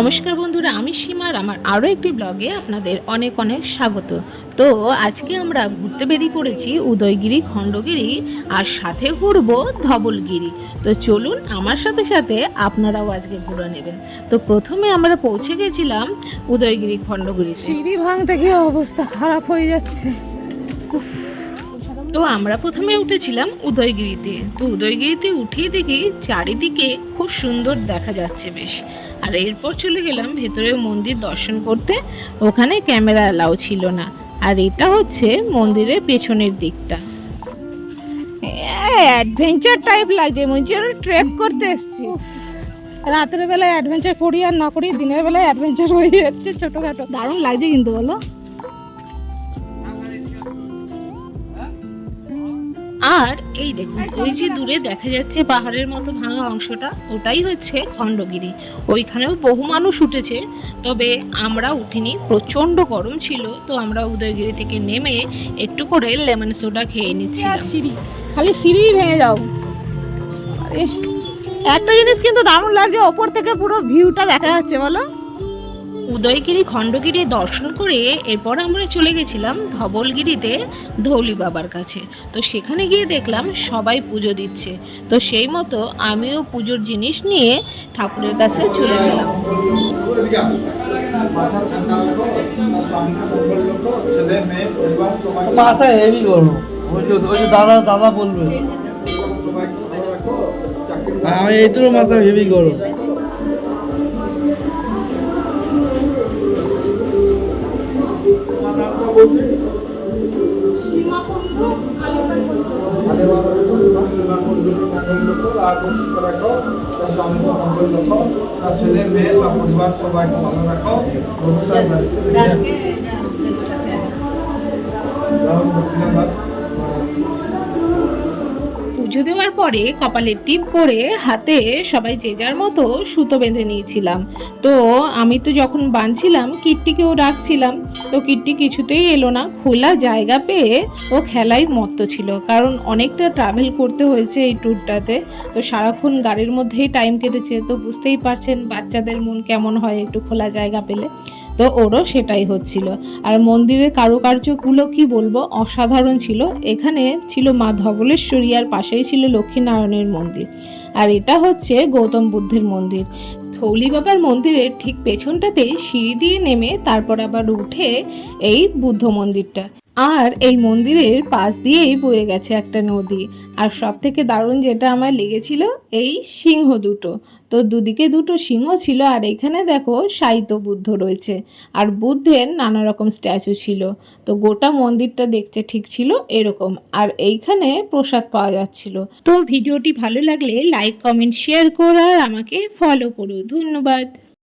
নমস্কার বন্ধুরা, আমি সীমার আমার আরও একটি ব্লগে আপনাদের অনেক অনেক স্বাগত। তো আজকে আমরা ঘুরতে বেরিয়ে পড়েছি উদয়গিরি, খণ্ডগিরি আর সাথে ঘুরবো ধবলগিরি। তো চলুন আমার সাথে সাথে আপনারাও আজকে ঘুরে নেবেন। তো প্রথমে আমরা পৌঁছে গেছিলাম উদয়গিরি, খণ্ডগিরিতে। সিঁড়ি ভাঙতে গিয়ে অবস্থা খারাপ হয়ে যাচ্ছে। তো আমরা প্রথমে উঠেছিলাম উদয়গিরিতে। তো উদয়গিরিতে উঠেই দেখি চারিদিকে খুব সুন্দর দেখা যাচ্ছে বেশ। আর এরপর চলে গেলাম ভেতরে মন্দির দর্শন করতে। ওখানে ক্যামেরা অ্যালাউ ছিল না। আর এটা হচ্ছে মন্দিরের পেছনের দিকটা। অ্যাডভেঞ্চার টাইপ লাগছে। মনে হচ্ছে ট্রেক করতে এসেছি। রাতের বেলায় অ্যাডভেঞ্চার করি আর না করি দিনের বেলায় অ্যাডভেঞ্চার হয়ে যাচ্ছে ছোটোখাটো। দারুণ লাগছে কিন্তু বলো। আর এই দেখুন ওই যে দূরে দেখা যাচ্ছে পাহাড়ের মতো ভাঙা অংশটা, ওটাই হচ্ছে খণ্ডগিরি। ওইখানেও বহু মানুষ উঠেছে, তবে আমরা উঠিনি, প্রচণ্ড গরম ছিল, তো আমরা উদয়গিরি থেকে নেমে একটু করে লেমন সোডা খেয়ে নিচ্ছি সিঁড়ি, খালি সিঁড়ি ভেঙে যাও। একটা জিনিস কিন্তু দারুণ লাগছে, ওপর থেকে পুরো ভিউটা দেখা যাচ্ছে, বলো। উদয়গিরি খণ্ডগিরি দর্শন করে এরপর আমরা চলে গেছিলাম ধবলগিরিতে ধৌলি বাবার কাছে। তো সেখানে গিয়ে দেখলাম সবাই পুজো দিচ্ছে। তো সেই মতো আমিও পুজোর জিনিস নিয়ে ঠাকুরের কাছে চলে গেলাম। মাথা হেভি গরম। ওই যে ওই যে দাদা দাদা বলবে। আমি এইটুকু মাথা হেভি গরম। তোমার মঙ্গল রাখো আর সুস্থ রাখো তার স্বামীকে মঙ্গল রাখো তার ছেলে মেয়ে তার পরিবার সবাইকে ভালো রাখো ভবিষ্যৎ দক্ষিণাবাদ পুজো দেওয়ার পরে কপালে টিপ পরে হাতে সবাই যে যার মতো সুতো বেঁধে নিয়েছিলাম। তো আমি তো যখন বাঁধছিলাম কিট্টিকেও রাখছিলাম। তো কিট্টি কিছুতেই এলো না। খোলা জায়গা পেয়ে ও খেলায় মত্ত ছিল। কারণ অনেকটা ট্রাভেল করতে হয়েছে এই ট্যুরটাতে তো সারাক্ষণ গাড়ির মধ্যেই টাইম কেটেছে। তো বুঝতেই পারছেন বাচ্চাদের মন কেমন হয় একটু খোলা জায়গা পেলে। তো ওরও সেটাই হচ্ছিল। আর মন্দিরের কারুকার্যগুলো কি বলব? অসাধারণ ছিল। এখানে ছিল মা ধবলেশ্বরী, আর পাশেই ছিল লক্ষ্মীনারায়ণের মন্দির। আর এটা হচ্ছে গৌতম বুদ্ধের মন্দির। থৌলি বাবার মন্দিরের ঠিক পেছনটাতেই সিঁড়ি দিয়ে নেমে তারপর আবার উঠে এই বুদ্ধ মন্দিরটা। আর এই মন্দিরের পাশ দিয়েই বয়ে গেছে একটা নদী। আর সব থেকে দারুণ যেটা আমার লেগেছিল, এই সিংহ দুটো। তো দুদিকে দুটো সিংহ ছিল, আর এখানে দেখো সাহিত্য বুদ্ধ রয়েছে। আর বুদ্ধের নানা রকম স্ট্যাচু ছিল। তো গোটা মন্দিরটা দেখতে ঠিক ছিল এরকম। আর এইখানে প্রসাদ পাওয়া যাচ্ছিল। তো ভিডিওটি ভালো লাগলে লাইক কমেন্ট শেয়ার করো আর আমাকে ফলো করো। ধন্যবাদ।